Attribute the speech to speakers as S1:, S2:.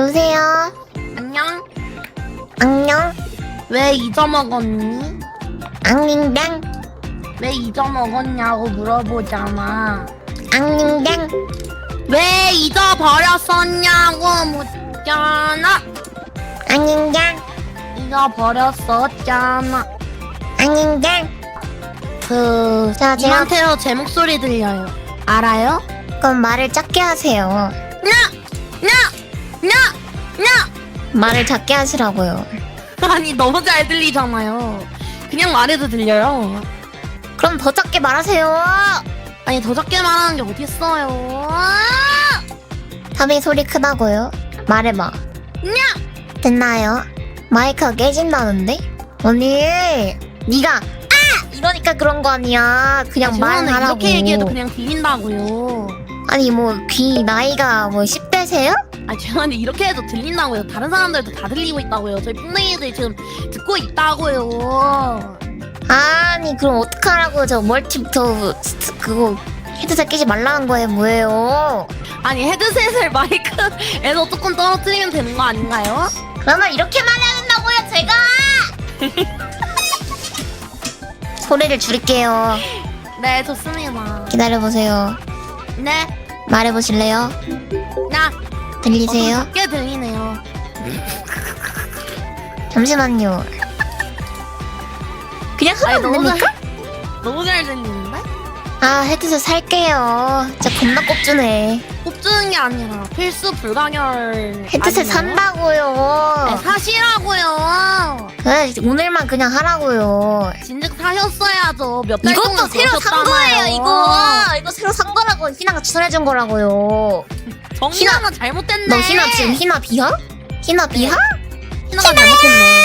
S1: 여보세요?
S2: 안녕?
S1: 안녕?
S2: 왜 잊어먹었니?
S1: 앙닝당?
S2: 왜 잊어먹었냐고 물어보잖아.
S1: 앙닝당?
S2: 왜 잊어버렸었냐고 묻잖아.
S1: 앙닝당?
S2: 잊어버렸었잖아.
S1: 앙닝당?
S2: 그,
S1: 자, 제가-
S2: 님한테요 제 목소리 들려요. 알아요?
S1: 그럼 말을 작게 하세요.
S2: 냐!
S1: 말을 작게 하시라고요.
S2: 아니, 너무 잘 들리잖아요. 그냥 말해도 들려요.
S1: 그럼 더 작게 말하세요.
S2: 아니, 더 작게 말하는 게 어딨어요.
S1: 다빈 소리 크다고요? 말해봐.
S2: 냐!
S1: 됐나요? 마이크가 깨진다는데? 언니, 네가 아! 이러니까 그런 거 아니야. 그냥 말하라고.
S2: 이렇게 얘기해도 그냥 들린다고요.
S1: 아니 뭐 귀 나이가 뭐 10 대세요?
S2: 아 죄송한데 이렇게 해도 들린다고요. 다른 사람들도 다 들리고 있다고요. 저희 뿡댕이들이 지금 듣고 있다고요.
S1: 아니 그럼 어떡하라고 저 멀티 저 스- 그거 헤드셋 끼지 말라는 거예요 뭐예요?
S2: 아니 헤드셋을 마이크에서 조금 떨어뜨리면 되는 거 아닌가요?
S1: 그러면 이렇게 말해야 된다고요 제가 소리를 줄일게요
S2: 네 좋습니다.
S1: 기다려보세요
S2: 네,
S1: 말해보실래요?
S2: 나 어, 좀
S1: 들리세요?
S2: 작게 들리네요.
S1: 잠시만요 그냥
S2: 아니
S1: 하면 안
S2: 너무
S1: 됩니까?
S2: 잘 너무 잘 들리는데?
S1: 아 헤드셋 살게요 진짜 겁나 꼽주네
S2: 꼽주는 게 아니라 필수 불가결.
S1: 헤드셋
S2: 아니에요?
S1: 산다고요
S2: 네, 사시라고요.
S1: 네, 오늘만 그냥 하라고요
S2: 진즉 사셨어야죠. 몇달
S1: 이것도 새로 산. 거예요 이거 이거 새로 산 거라고 희나가 추천해준 거라고요
S2: 정신아가 잘못됐네.
S1: 너 희나 지금 희나 비하? 희나 비하?
S2: 희나가 잘못했네.